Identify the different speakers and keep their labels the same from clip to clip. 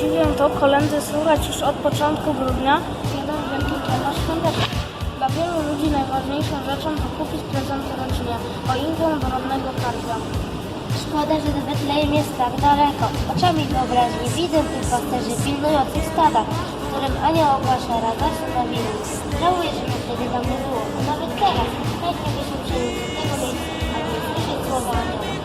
Speaker 1: przyjęto kolendy słuchać już od początku grudnia, jeden wielki kalendarz. Dla wielu ludzi najważniejszą rzeczą to kupić prezenty rodzinie, choinkę dorodnego karpia.
Speaker 2: Szkoda, że do Betlejem jest tak daleko. Oczami wyobraźni widzę tych pasterzy pilnujących stada, którym anioł ogłasza radosną nowinę. Żałuję, że wtedy nie było. A nawet teraz chętnie byśmy przeniósł do tego miejsca, aby usłyszeć słowa anioła.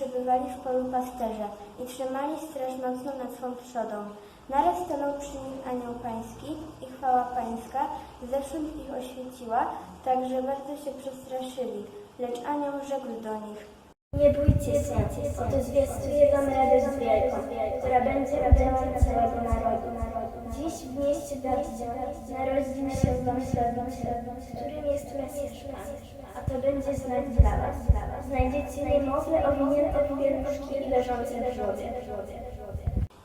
Speaker 2: Przebywali w polu pasterze i trzymali straż nocną nad swą trzodą. Naraz stanął przy nich anioł pański i chwała pańska zewsząd ich oświeciła, tak że bardzo się przestraszyli. Lecz anioł rzekł do nich.
Speaker 3: Nie bójcie się, oto zwiastuję wam radość wielką, która będzie udziałem całego narodu. Dziś w mieście Dawida narodził się wam Zbawiciel, którym jest Mesjasz Pan, a to będzie znak dla was. Znajdziecie niemowlę owinięte w pieluszki i leżące w żłobie.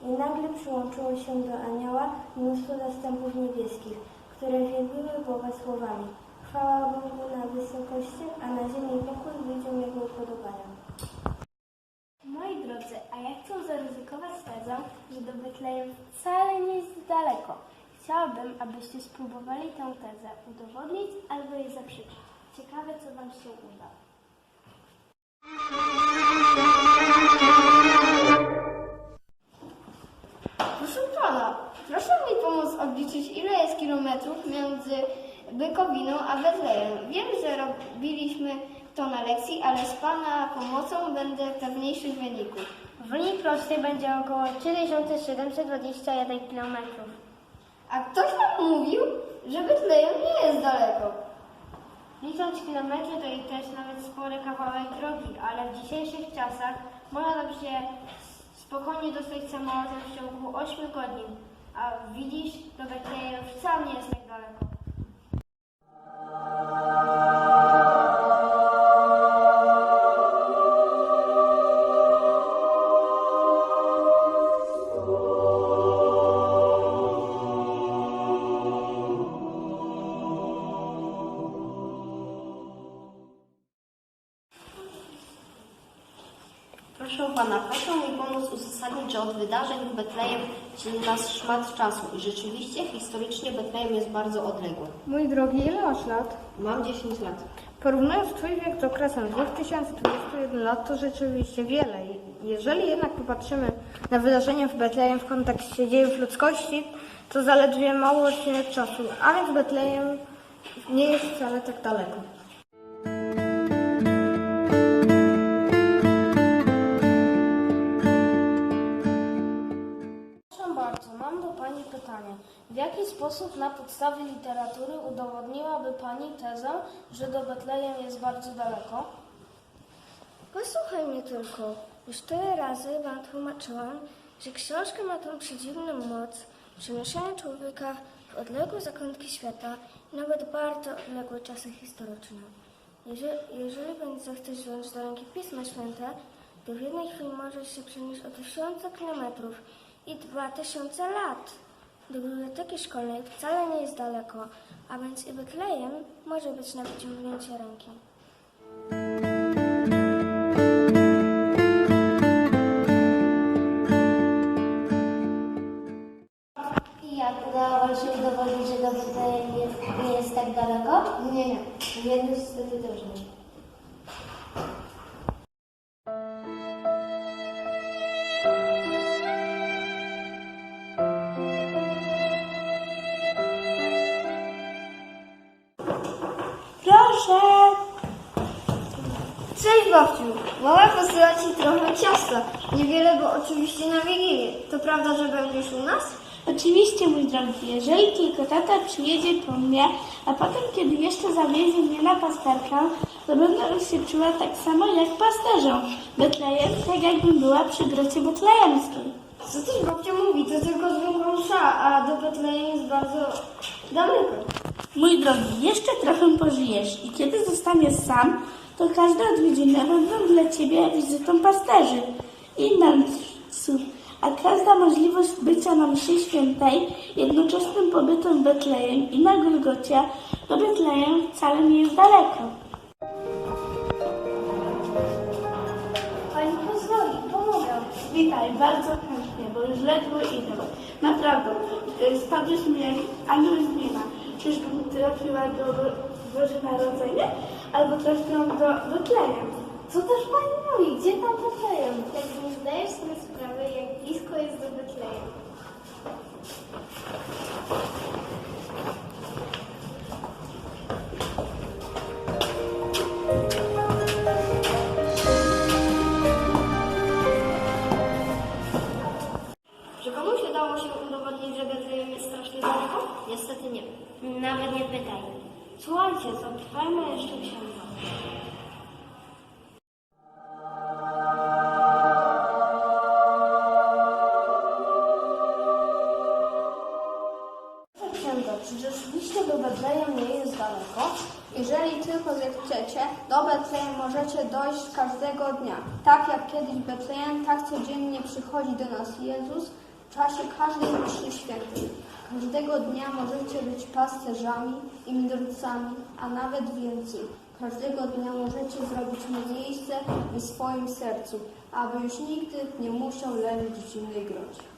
Speaker 2: I nagle przyłączyło się do anioła mnóstwo zastępów niebieskich, które wielbiły Boga słowami. Chwała Bogu na wysokości, a na ziemi pokój ludziom Jego upodobania.
Speaker 1: Moi drodzy, a ja chcę zaryzykować tezę, że do Betlejem wcale jest daleko. Chciałabym, abyście spróbowali tę tezę udowodnić albo jej zaprzeczyć. Ciekawe, co Wam się uda.
Speaker 4: Proszę pana, proszę mi pomóc obliczyć, ile jest kilometrów między Bykowiną a Betlejem. Wiem, że robiliśmy to na lekcji, ale z pana pomocą będę pewniejszych wyników.
Speaker 2: W linii prostej będzie około 3721 km.
Speaker 4: A ktoś nam mówił, że Betlejem nie jest daleko.
Speaker 2: Licząc kilometry, to i też nawet spory kawałek drogi, ale w dzisiejszych czasach można tam się spokojnie dostać samolotem w ciągu 8 godzin. A widzisz, do Betlejem wcale nie jest tak daleko.
Speaker 5: Wydarzeń w Betlejem dzieli nas szmat czasu i rzeczywiście historycznie Betlejem jest bardzo odległy.
Speaker 1: Mój drogi, ile masz lat?
Speaker 5: Mam 10 lat.
Speaker 1: Porównując Twój wiek z okresem 2021 lat, to rzeczywiście wiele. Jeżeli jednak popatrzymy na wydarzenia w Betlejem w kontekście dziejów ludzkości, to zaledwie mały odcinek czasu, a więc Betlejem nie jest wcale tak daleko. W jaki sposób na podstawie literatury udowodniłaby Pani tezę, że do Betlejem jest bardzo daleko?
Speaker 2: Posłuchaj mnie tylko. Już tyle razy Wam tłumaczyłam, że książka ma tą przedziwną moc przemieszczania człowieka w odległe zakątki świata i nawet bardzo odległe czasy historyczne. Jeżeli, jeżeli więc zechcesz wziąć do ręki Pisma Święte, to w jednej chwili możesz się przenieść o tysiące kilometrów i dwa tysiące lat. Do biblioteki szkolnej wcale nie jest daleko, a więc i Betlejem może być na wyciągnięcie ręki.
Speaker 3: Jak udało Wam się udowodnić, że do jest, nie jest tak daleko?
Speaker 4: Nie, nie.
Speaker 3: Jedno niestety też nie.
Speaker 4: Babciu! Mama posyła Ci trochę ciasta. Niewiele, bo oczywiście na Wigilię. To prawda, że będziesz u nas?
Speaker 6: Oczywiście, mój drogi, jeżeli tylko tata przyjedzie po mnie, a potem, kiedy jeszcze zawiezie mnie na pasterkę, to będę się czuła tak samo jak pasterzą. Betlejem, tak jakbym była przy grocie betlejemskiej.
Speaker 4: Co ty babcia mówi? To tylko zwykła msza, a do Betlejem jest bardzo daleko.
Speaker 6: Mój drogi, jeszcze trochę pożyjesz i kiedy zostaniesz sam, to każda odwiedzina będą dla Ciebie wizytą pasterzy i mędrców, a każda możliwość bycia na mszy świętej jednoczesnym pobytem w Betlejem i na Golgocie do Betlejem wcale nie jest daleko. Pani pozwoli, pomogę. Witaj, bardzo chętnie, bo już ledwo idę. Naprawdę, y, spadłeś mi jak anioł z nieba. Czyżbym trafiła do Boże Narodzenie? Albo trafiłam do Betlejem.
Speaker 7: Co też pani mówi? Gdzie tam Betlejem? Jak nie zdajesz sobie sprawy, jak blisko jest do Betlejem.
Speaker 8: Betlejem nie
Speaker 7: jest daleko? Jeżeli tylko zechcecie, do Betlejem możecie dojść każdego dnia. Tak jak kiedyś Betlejem, tak codziennie przychodzi do nas Jezus w czasie każdej mszy świętej. Każdego dnia możecie być pasterzami i mędrcami, a nawet więcej. Każdego dnia możecie zrobić mu miejsce w swoim sercu, aby już nigdy nie musiał leżeć w zimnej grocie.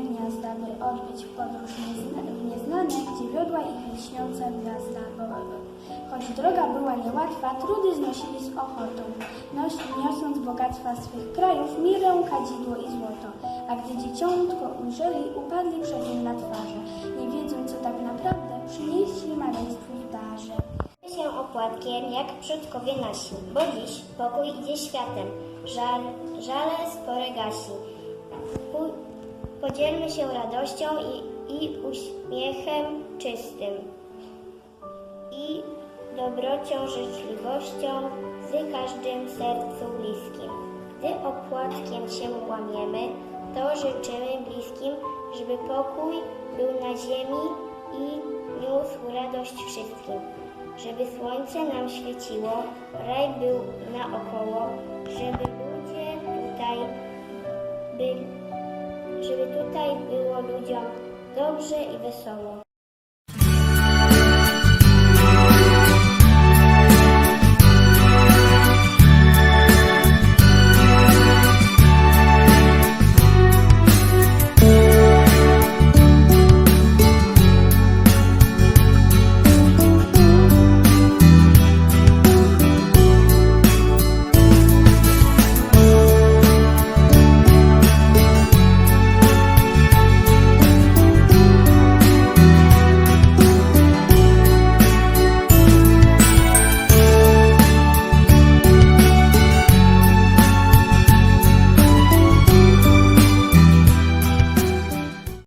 Speaker 2: Gniazda, by odbyć podróż niezna, nieznane, gdzie wiodła ich lśniąca gwiazda. Bo, choć droga była niełatwa, trudy znosili z ochotą, nos, niosąc bogactwa swych krajów, mirę, kadzidło i złoto. A gdy dzieciątko ujrzeli, upadli przed nim na twarze, nie wiedząc co tak naprawdę przynieśli maleństwu w darze.
Speaker 9: się opłatkiem jak przodkowie nasi, bo dziś pokój idzie światem, żal, żale spore gasi. Pu- podzielmy się radością i, i uśmiechem czystym i dobrocią, życzliwością z każdym sercu bliskim. Gdy opłatkiem się łamiemy, to życzymy bliskim, żeby pokój był na ziemi i niósł radość wszystkim. Żeby słońce nam świeciło, raj był naokoło, żeby było ludziom dobrze i wesoło.